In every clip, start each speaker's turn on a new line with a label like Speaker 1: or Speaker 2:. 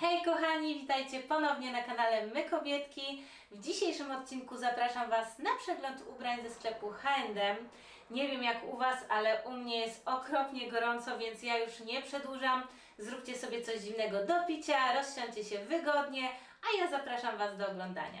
Speaker 1: Hej kochani, witajcie ponownie na kanale My Kobietki. W dzisiejszym odcinku zapraszam Was na przegląd ubrań ze sklepu H&M. Nie wiem jak u Was, ale u mnie jest okropnie gorąco, więc ja już nie przedłużam. Zróbcie sobie coś zimnego do picia, rozsiądźcie się wygodnie, a ja zapraszam Was do oglądania.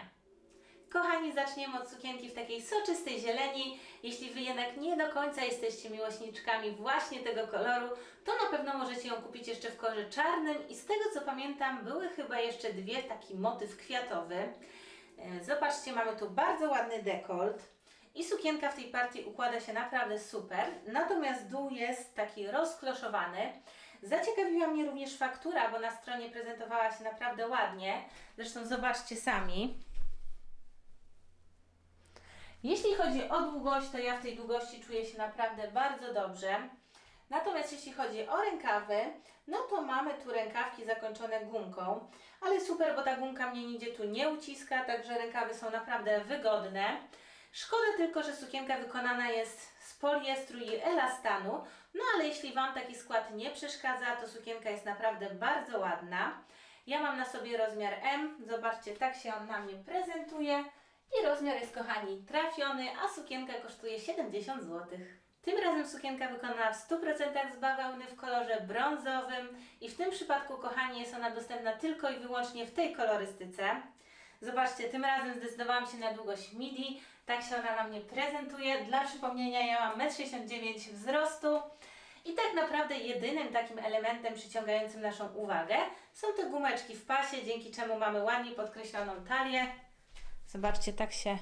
Speaker 1: Kochani, zaczniemy od sukienki w takiej soczystej zieleni. Jeśli Wy jednak nie do końca jesteście miłośniczkami właśnie tego koloru, to na pewno możecie ją kupić jeszcze w kolorze czarnym i z tego co pamiętam były chyba jeszcze dwie, taki motyw kwiatowy. E, Zobaczcie, mamy tu bardzo ładny dekolt i sukienka w tej partii układa się naprawdę super, natomiast dół jest taki rozkloszowany. Zaciekawiła mnie również faktura, bo na stronie prezentowała się naprawdę ładnie. Zresztą zobaczcie sami. Jeśli chodzi o długość, to ja w tej długości czuję się naprawdę bardzo dobrze. Natomiast jeśli chodzi o rękawy, no to mamy tu rękawki zakończone gumką, ale super, bo ta gumka mnie nigdzie tu nie uciska, także rękawy są naprawdę wygodne. Szkoda tylko, że sukienka wykonana jest z poliestru i elastanu, no ale jeśli Wam taki skład nie przeszkadza, to sukienka jest naprawdę bardzo ładna. Ja mam na sobie rozmiar M, zobaczcie, tak się on na mnie prezentuje. I rozmiar jest, kochani, trafiony, a sukienka kosztuje 70 zł. Tym razem sukienka wykonana w 100% z bawełny w kolorze brązowym i w tym przypadku, kochani, jest ona dostępna tylko i wyłącznie w tej kolorystyce. Zobaczcie, tym razem zdecydowałam się na długość midi, tak się ona na mnie prezentuje. Dla przypomnienia, ja mam 1,69 m wzrostu. I tak naprawdę jedynym takim elementem przyciągającym naszą uwagę są te gumeczki w pasie, dzięki czemu mamy ładnie podkreśloną talię. Zobaczcie, tak się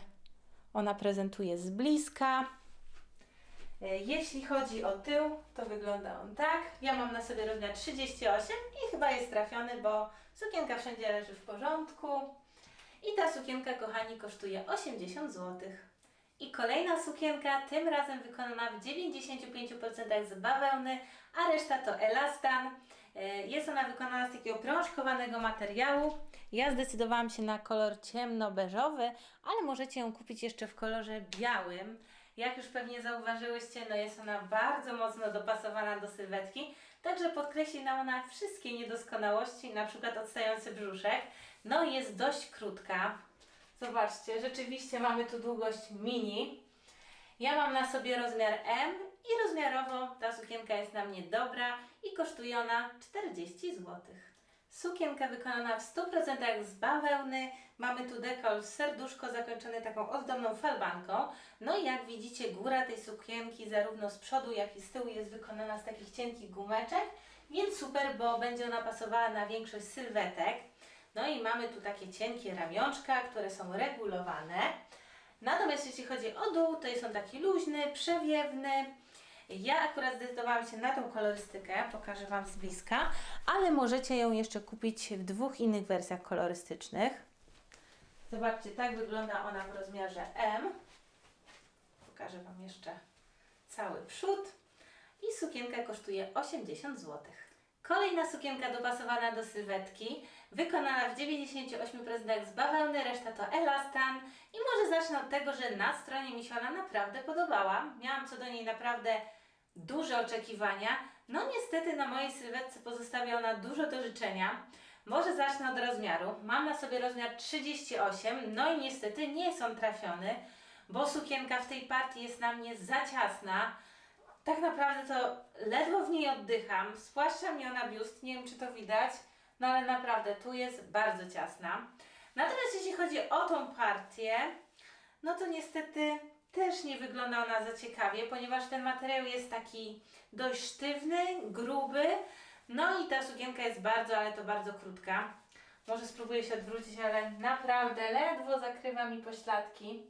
Speaker 1: ona prezentuje z bliska. E, Jeśli chodzi o tył, to wygląda on tak. Ja mam na sobie rozmiar 38 i chyba jest trafiony, bo sukienka wszędzie leży w porządku. I ta sukienka, kochani, kosztuje 80 zł. I kolejna sukienka, tym razem wykonana w 95% z bawełny, a reszta to elastan. E, Jest ona wykonana z takiego prążkowanego materiału. Ja zdecydowałam się na kolor ciemno-beżowy, ale możecie ją kupić jeszcze w kolorze białym. Jak już pewnie zauważyłyście, no jest ona bardzo mocno dopasowana do sylwetki, także podkreśli nam ona wszystkie niedoskonałości, na przykład odstający brzuszek. No i jest dość krótka. Zobaczcie, rzeczywiście mamy tu długość mini. Ja mam na sobie rozmiar M i rozmiarowo ta sukienka jest na mnie dobra i kosztuje ona 40 zł. Sukienka wykonana w 100% z bawełny. Mamy tu dekol serduszko zakończony taką ozdobną falbanką. No i jak widzicie, góra tej sukienki zarówno z przodu, jak i z tyłu jest wykonana z takich cienkich gumeczek, więc super, bo będzie ona pasowała na większość sylwetek. No i mamy tu takie cienkie ramionczka, które są regulowane. Natomiast jeśli chodzi o dół, to jest on taki luźny, przewiewny. Ja akurat zdecydowałam się na tą kolorystykę, pokażę Wam z bliska, ale możecie ją jeszcze kupić w dwóch innych wersjach kolorystycznych. Zobaczcie, tak wygląda ona w rozmiarze M. Pokażę Wam jeszcze cały przód. I sukienka kosztuje 80 zł. Kolejna sukienka dopasowana do sylwetki, wykonana w 98% z bawełny, reszta to elastan. I może zacznę od tego, że na stronie mi się ona naprawdę podobała. Miałam co do niej naprawdę duże oczekiwania. No niestety na mojej sylwetce pozostawia ona dużo do życzenia. Może zacznę od rozmiaru. Mam na sobie rozmiar 38, no i niestety nie jest on trafiony, bo sukienka w tej partii jest na mnie za ciasna. Tak naprawdę to ledwo w niej oddycham, spłaszcza mnie ona biust, nie wiem czy to widać, no ale naprawdę tu jest bardzo ciasna. Natomiast jeśli chodzi o tą partię, no to niestety też nie wygląda ona za ciekawie, ponieważ ten materiał jest taki dość sztywny, gruby, no i ta sukienka jest bardzo, ale to bardzo krótka. Może spróbuję się odwrócić, ale naprawdę ledwo zakrywa mi pośladki.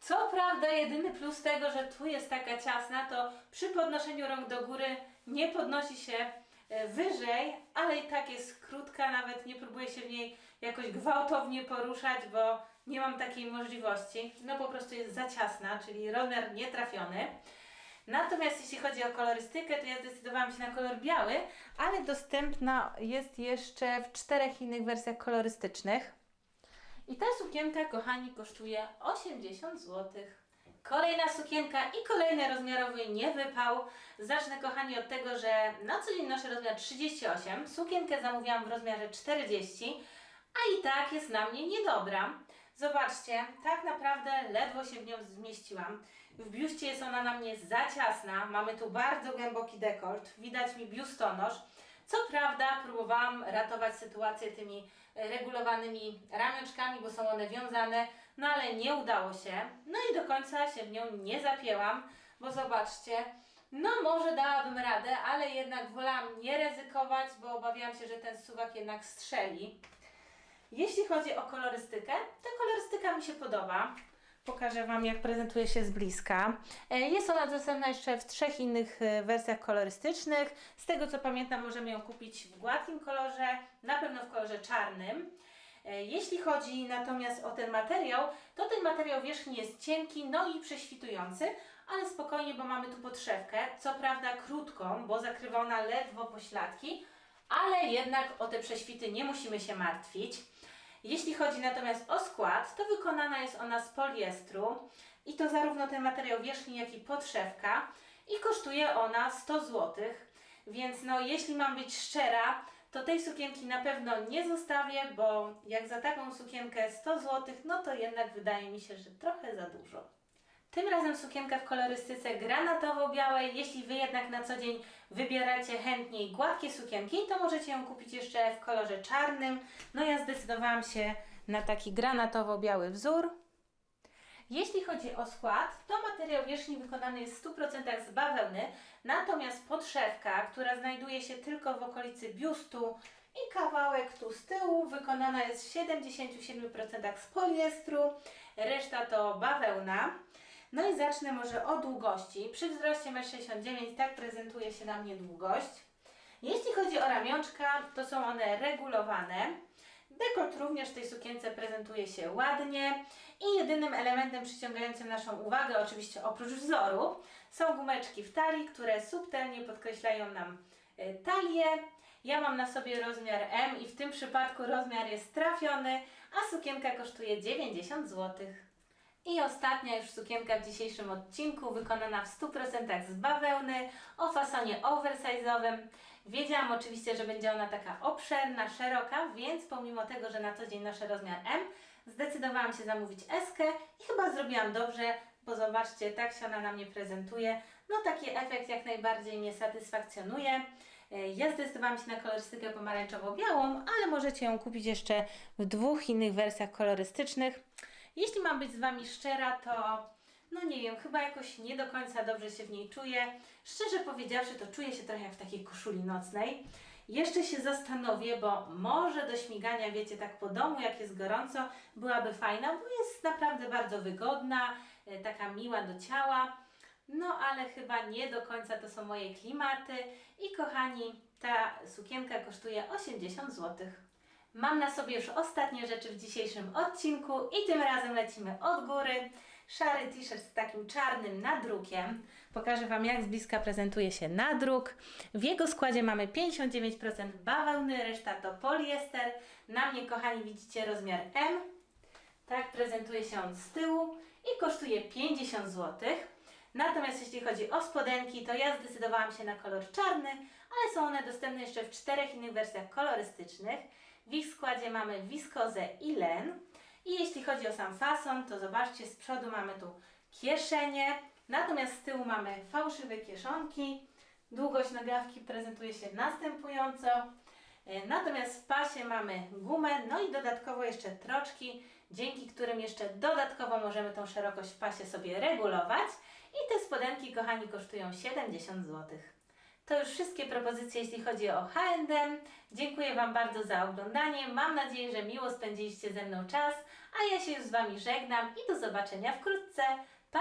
Speaker 1: Co prawda, jedyny plus tego, że tu jest taka ciasna, to przy podnoszeniu rąk do góry nie podnosi się e, wyżej, ale i tak jest krótka, nawet nie próbuję się w niej jakoś gwałtownie poruszać, bo nie mam takiej możliwości. No po prostu jest za ciasna, czyli rozmiar nietrafiony. Natomiast jeśli chodzi o kolorystykę, to ja zdecydowałam się na kolor biały, ale dostępna jest jeszcze w czterech innych wersjach kolorystycznych. I ta sukienka, kochani, kosztuje 80 zł. Kolejna sukienka i kolejny rozmiarowy niewypał. Zacznę kochani od tego, że na co dzień noszę rozmiar 38. Sukienkę zamówiłam w rozmiarze 40, a i tak jest na mnie niedobra. Zobaczcie, tak naprawdę ledwo się w nią zmieściłam. W biuście jest ona na mnie za ciasna. Mamy tu bardzo głęboki dekolt. Widać mi biustonosz. Co prawda próbowałam ratować sytuację tymi regulowanymi ramionczkami, bo są one wiązane, no ale nie udało się. No i do końca się w nią nie zapięłam, bo zobaczcie, no może dałabym radę, ale jednak wolałam nie ryzykować, bo obawiałam się, że ten suwak jednak strzeli. Jeśli chodzi o kolorystykę, to kolorystyka mi się podoba. Pokażę Wam, jak prezentuje się z bliska. E, Jest ona dostępna jeszcze w trzech innych e, wersjach kolorystycznych. Z tego co pamiętam, możemy ją kupić w gładkim kolorze, na pewno w kolorze czarnym. E, Jeśli chodzi natomiast o ten materiał, to ten materiał wierzchni jest cienki, no i prześwitujący, ale spokojnie, bo mamy tu podszewkę. Co prawda krótką, bo zakrywa ona ledwo pośladki, ale jednak o te prześwity nie musimy się martwić. Jeśli chodzi natomiast o skład, to wykonana jest ona z poliestru i to zarówno ten materiał wierzchni, jak i podszewka i kosztuje ona 100 zł. Więc no, jeśli mam być szczera, to tej sukienki na pewno nie zostawię, bo jak za taką sukienkę 100 zł, no to jednak wydaje mi się, że trochę za dużo. Tym razem sukienka w kolorystyce granatowo-białej. Jeśli Wy jednak na co dzień wybieracie chętniej gładkie sukienki, to możecie ją kupić jeszcze w kolorze czarnym. No ja zdecydowałam się na taki granatowo-biały wzór. Jeśli chodzi o skład, to materiał wierzchni wykonany jest w 100% z bawełny, natomiast podszewka, która znajduje się tylko w okolicy biustu i kawałek tu z tyłu, wykonana jest w 77% z poliestru, reszta to bawełna. No i zacznę może od długości. Przy wzroście 1,69 m tak prezentuje się na mnie długość. Jeśli chodzi o ramionczka, to są one regulowane. Dekolt również w tej sukience prezentuje się ładnie i jedynym elementem przyciągającym naszą uwagę, oczywiście oprócz wzoru, są gumeczki w talii, które subtelnie podkreślają nam y, talię. Ja mam na sobie rozmiar M i w tym przypadku rozmiar jest trafiony, a sukienka kosztuje 90 zł. I ostatnia już sukienka w dzisiejszym odcinku, wykonana w 100% z bawełny, o fasonie oversize'owym. Wiedziałam oczywiście, że będzie ona taka obszerna, szeroka, więc pomimo tego, że na co dzień noszę rozmiar M, zdecydowałam się zamówić eskę i chyba zrobiłam dobrze, bo zobaczcie, tak się ona na mnie prezentuje. No taki efekt jak najbardziej mnie satysfakcjonuje. Ja zdecydowałam się na kolorystykę pomarańczowo-białą, ale możecie ją kupić jeszcze w dwóch innych wersjach kolorystycznych. Jeśli mam być z Wami szczera, to no nie wiem, chyba jakoś nie do końca dobrze się w niej czuję. Szczerze powiedziawszy, to czuję się trochę jak w takiej koszuli nocnej. Jeszcze się zastanowię, bo może do śmigania, wiecie, tak po domu, jak jest gorąco, byłaby fajna, bo jest naprawdę bardzo wygodna, e, taka miła do ciała. No ale chyba nie do końca to są moje klimaty. I kochani, ta sukienka kosztuje 80 zł. Mam na sobie już ostatnie rzeczy w dzisiejszym odcinku i tym razem lecimy od góry. Szary t-shirt z takim czarnym nadrukiem. Pokażę Wam, jak z bliska prezentuje się nadruk. W jego składzie mamy 59% bawełny, reszta to poliester. Na mnie, kochani, widzicie rozmiar M. Tak prezentuje się on z tyłu i kosztuje 50 zł. Natomiast jeśli chodzi o spodenki, to ja zdecydowałam się na kolor czarny, ale są one dostępne jeszcze w czterech innych wersjach kolorystycznych. W ich składzie mamy wiskozę i len. I jeśli chodzi o sam fason, to zobaczcie, z przodu mamy tu kieszenie, natomiast z tyłu mamy fałszywe kieszonki. Długość nagawki prezentuje się następująco. E, Natomiast w pasie mamy gumę, no i dodatkowo jeszcze troczki, dzięki którym jeszcze dodatkowo możemy tą szerokość w pasie sobie regulować. I te spodenki, kochani, kosztują 70 zł. To już wszystkie propozycje, jeśli chodzi o H&M. Dziękuję Wam bardzo za oglądanie. Mam nadzieję, że miło spędziliście ze mną czas, a ja się już z Wami żegnam i do zobaczenia wkrótce. Pa!